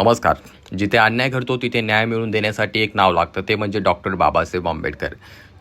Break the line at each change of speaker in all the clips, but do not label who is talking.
नमस्कार. जिथे अन्याय घडतो तिथे न्याय मिळवून देण्यासाठी एक नाव लागतं. ते म्हणजे डॉक्टर बाबासाहेब आंबेडकर.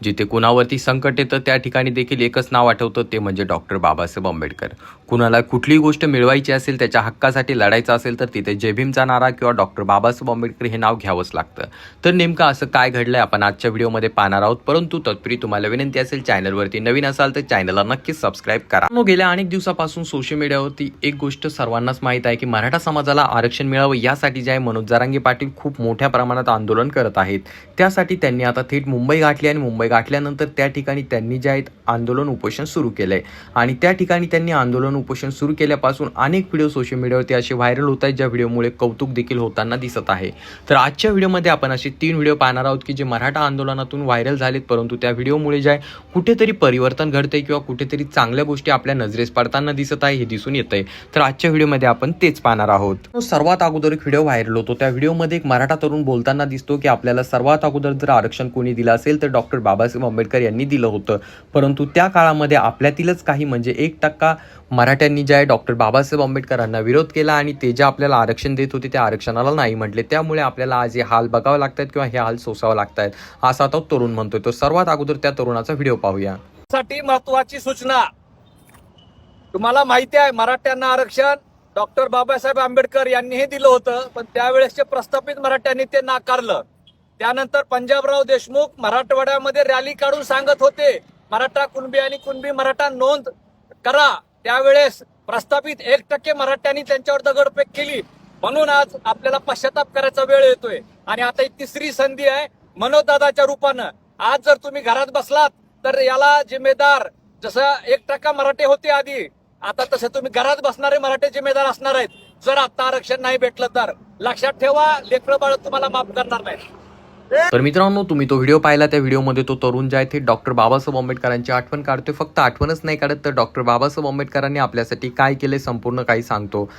जिथे कुणावरती संकट येतं त्या ठिकाणी देखील एकच नाव आठवतं ते म्हणजे डॉक्टर बाबासाहेब आंबेडकर. कुणाला कुठलीही गोष्ट मिळवायची असेल त्याच्या हक्कासाठी लढायचं असेल तर तिथे जय भीमचा नारा किंवा डॉक्टर बाबासाहेब आंबेडकर हे नाव घ्यावंच लागतं. तर नेमकं असं काय घडलंय आपण आजच्या व्हिडिओमध्ये पाहणार आहोत. परंतु तत्पूर्वी तुम्हाला विनंती असेल चॅनलवरती नवीन असाल तर चॅनलला नक्कीच सबस्क्राईब करा. मग गेल्या अनेक दिवसापासून सोशल मीडियावरती एक गोष्ट सर्वांनाच माहीत आहे की मराठा समाजाला आरक्षण मिळावं यासाठी जे आहे मनोज जारांगे पाटील खूप मोठ्या प्रमाणात आंदोलन करत आहेत. त्यासाठी त्यांनी आता थेट मुंबई गाठली आणि मुंबई गाठल्यानंतर त्या ठिकाणी त्यांनी जे आहेत आंदोलन उपोषण सुरू केलंय. आणि त्या ठिकाणी त्यांनी आंदोलन उपोषण सुरू केल्यापासून अनेक व्हिडिओ सोशल मीडियावरती असे व्हायरल होत आहेत ज्या व्हिडिओमुळे कौतुक देखील होताना दिसत आहे. तर आजच्या व्हिडिओमध्ये आपण असे तीन व्हिडिओ पाहणार आहोत की जे मराठा आंदोलनातून व्हायरल झालेत परंतु त्या व्हिडिओमुळे जे आहे कुठेतरी परिवर्तन घडते किंवा कुठेतरी चांगल्या गोष्टी आपल्या नजरेस पडताना दिसत आहे हे दिसून येत आहे तर आजच्या व्हिडिओमध्ये आपण तेच पाहणार आहोत. सर्वात अगोदर एक व्हिडिओ व्हायरल होतो. त्या व्हिडिओमध्ये एक मराठा तरुण बोलताना दिसतो की आपल्याला सर्वात अगोदर जर आरक्षण कोणी दिलं असेल तर डॉक्टर बाबासाहेब आंबेडकर यांनी दिलं होतं. परंतु त्या काळामध्ये आपल्यातीलच काही म्हणजे एक टक्का मराठ्यांनी जे आहे डॉक्टर बाबासाहेब आंबेडकरांना विरोध केला आणि ते जे आपल्याला आरक्षण देत होते त्या आरक्षणाला नाही म्हटले. त्यामुळे आपल्याला आज हे हाल बघावे लागतात किंवा हे हाल सोसावं लागतात असा तो तरुण म्हणतोय. तो सर्वात अगोदर त्या तरुणाचा व्हिडिओ पाहूया.
साठी महत्वाची सूचना. तुम्हाला माहिती आहे मराठ्यांना आरक्षण डॉक्टर बाबासाहेब आंबेडकर यांनी हे दिलं होतं पण त्यावेळेसचे प्रस्थापित मराठ्यांनी ते नाकारलं. त्यानंतर पंजाबराव देशमुख मराठवाड्यामध्ये रॅली काढून सांगत होते. मराठा कुणबी आणि कुणबी मराठा नोंद करा. त्यावेळेस प्रस्थापित एक टक्के मराठ्यांनी त्यांच्यावर दगडफेक केली. म्हणून आज आपल्याला पश्चाताप करायचा वेळ येतोय. आणि आता ही तिसरी संधी आहे मनोदादाच्या रूपानं. आज जर तुम्ही घरात बसलात तर याला जिम्मेदार जसं एक टक्का मराठे होते आधी आता तसे तुम्ही घरात बसणारे मराठे जिम्मेदार असणार आहेत. जर आता आरक्षण नाही भेटलं तर. लक्षात ठेवा लेकरं बाळ तुम्हाला माफ करणार नाही
तर मित्रांनो तुम्ही तो व्हिडिओ पाहिला त्या व्हिडिओमध्ये तो तरुण जे आहे ते डॉक्टर बाबासाहेब आंबेडकरांची आठवण काढतोय. फक्त आठवणच नाही काढत तर डॉक्टर बाबासाहेब आंबेडकरांनी आपल्यासाठी काय केले संपूर्ण काही सांगतो.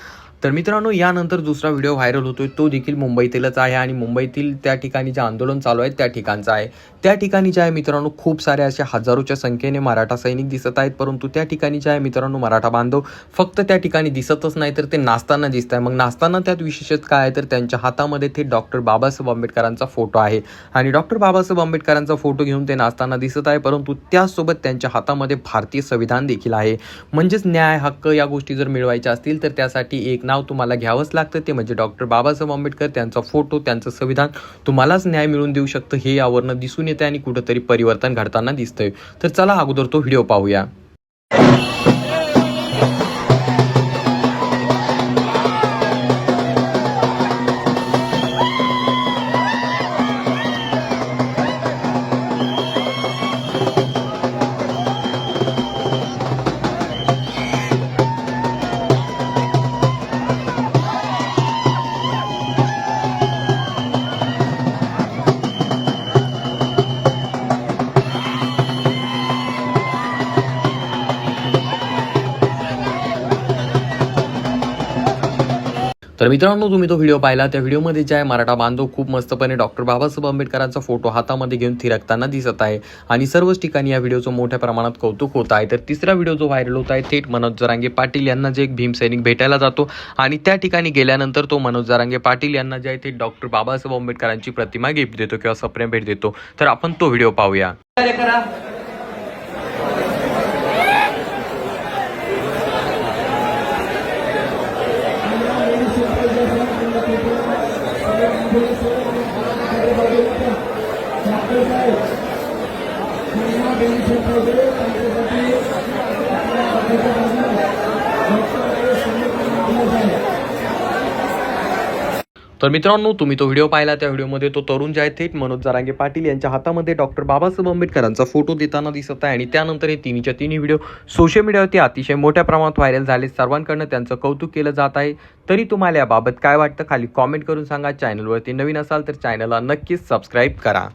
तर मित्रांनो यानंतर दुसरा व्हिडिओ व्हायरल होतोय. तो देखील मुंबईतीलच आहे आणि मुंबईतील त्या ठिकाणी जे आंदोलन चालू आहे त्या ठिकाणचं आहे. त्या ठिकाणी जे आहे मित्रांनो खूप सारे असे हजारोच्या संख्येने मराठा सैनिक दिसत आहेत. परंतु त्या ठिकाणी जे आहे मित्रांनो मराठा बांधव फक्त त्या ठिकाणी दिसतच नाही तर ते नाचताना दिसत आहे. मग नाचताना त्यात विशेषत काय आहे? तर त्यांच्या हातामध्ये ते डॉक्टर बाबासाहेब आंबेडकरांचा फोटो आहे. आणि डॉक्टर बाबासाहेब आंबेडकरांचा फोटो घेऊन ते नाचताना दिसत आहे. परंतु त्याचसोबत त्यांच्या हातामध्ये भारतीय संविधान देखील आहे. म्हणजेच न्याय हक्क या गोष्टी जर मिळवायच्या असतील तर त्यासाठी एक नाव तुम्हाला घ्यावंच लागतं. ते म्हणजे डॉक्टर बाबासाहेब आंबेडकर त्यांचा फोटो त्यांचं संविधान तुम्हालाच न्याय मिळवून देऊ शकतं हे यावरनं दिसून येते आणि कुठंतरी परिवर्तन घडताना दिसतंय. तर चला अगोदर तो व्हिडिओ पाहूया. तर मित्रांनो तुम्ही तो व्हिडिओ पाहिला त्या व्हिडिओमध्ये जे आहे मराठा बांधव खूप मस्तपणे डॉक्टर बाबासाहेब आंबेडकरांचा फोटो हातामध्ये घेऊन थिरकताना दिसत आहे आणि सर्वच ठिकाणी या व्हिडिओचं मोठ्या प्रमाणात कौतुक होत आहे. तर तिसरा व्हिडिओ जो व्हायरल होत आहे थेट मनोज जरांगे पाटील यांना जे एक भीमसैनिक भेटायला जातो आणि त्या ठिकाणी गेल्यानंतर तो मनोज जरांगे पाटील यांना जे आहे ते डॉक्टर बाबासाहेब आंबेडकरांची प्रतिमा गिफ्ट देतो किंवा सप्रेम भेट देतो. तर आपण तो व्हिडिओ पाहूया. तर मित्रांनो तुम्ही तो व्हिडिओ पाहिला त्या व्हिडिओमध्ये तो तरुण जे आहे थेट मनोज जरांगे पाटील यांच्या हातामध्ये डॉक्टर बाबासाहेब आंबेडकरांचा फोटो देताना दिसत आहे. आणि त्यानंतर हे तिन्हीच्या तिन्ही व्हिडिओ सोशल मीडियावरती अतिशय मोठ्या प्रमाणात व्हायरल झाले. सर्वांकडनं त्यांचं कौतुक केलं जात आहे. तरी तुम्हाला याबाबत काय वाटतं? खाली कॉमेंट करून सांगा. चॅनलवरती नवीन असाल तर चॅनलला नक्कीच सबस्क्राईब करा.